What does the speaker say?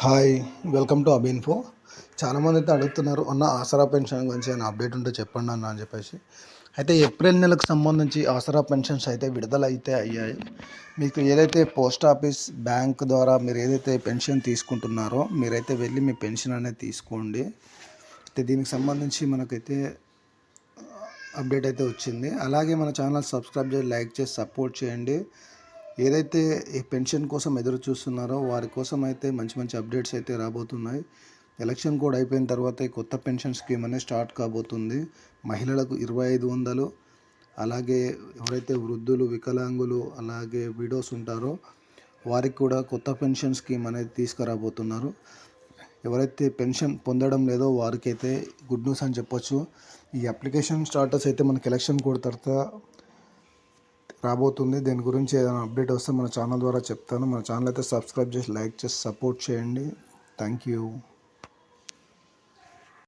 Hi welcome to అబిన్ఫో చాలామంది అయితే అడుగుతున్నారు అన్న ఆసరా పెన్షన్ గురించి ఏమైనా అప్డేట్ ఉంటే చెప్పండి అన్న అని చెప్పేసి. అయితే ఏప్రిల్ నెలకు సంబంధించి ఆసరా పెన్షన్స్ అయితే విడుదల అయితే అయ్యాయి. మీకు ఏదైతే పోస్ట్ ఆఫీస్ బ్యాంక్ ద్వారా మీరు ఏదైతే పెన్షన్ తీసుకుంటున్నారో మీరైతే వెళ్ళి మీ పెన్షన్ అనేది తీసుకోండి. అయితే దీనికి సంబంధించి మనకైతే అప్డేట్ అయితే వచ్చింది. అలాగే మన ఛానల్ సబ్స్క్రైబ్ చేసి లైక్ చేసి సపోర్ట్ చేయండి. ఏదైతే ఈ పెన్షన్ కోసం ఎదురు చూస్తున్నారో వారి కోసం అయితే మంచి మంచి అప్డేట్స్ అయితే రాబోతున్నాయి. ఎలక్షన్ కూడా అయిపోయిన తర్వాత ఈ కొత్త పెన్షన్ స్కీమ్ అనేది స్టార్ట్ కాబోతుంది. మహిళలకు ఇరవై ఐదు వందలు అలాగే ఎవరైతే వృద్ధులు వికలాంగులు అలాగే విడోస్ ఉంటారో వారికి కూడా కొత్త పెన్షన్ స్కీమ్ అనేది తీసుకురాబోతున్నారు. ఎవరైతే పెన్షన్ పొందడం లేదో వారికైతే గుడ్ న్యూస్ అని చెప్పొచ్చు. ఈ అప్లికేషన్ స్టార్టర్స్ అయితే మనకి ఎలక్షన్ కోడ్ తర్వాత రాబోతుంది. దీని గురించి ఏదైనా అప్డేట్ వస్తే మన ఛానల్ ద్వారా చెప్తాను. మన ఛానల్ అయితే సబ్స్క్రైబ్ చేసి లైక్ చేసి సపోర్ట్ చేయండి. Thank you.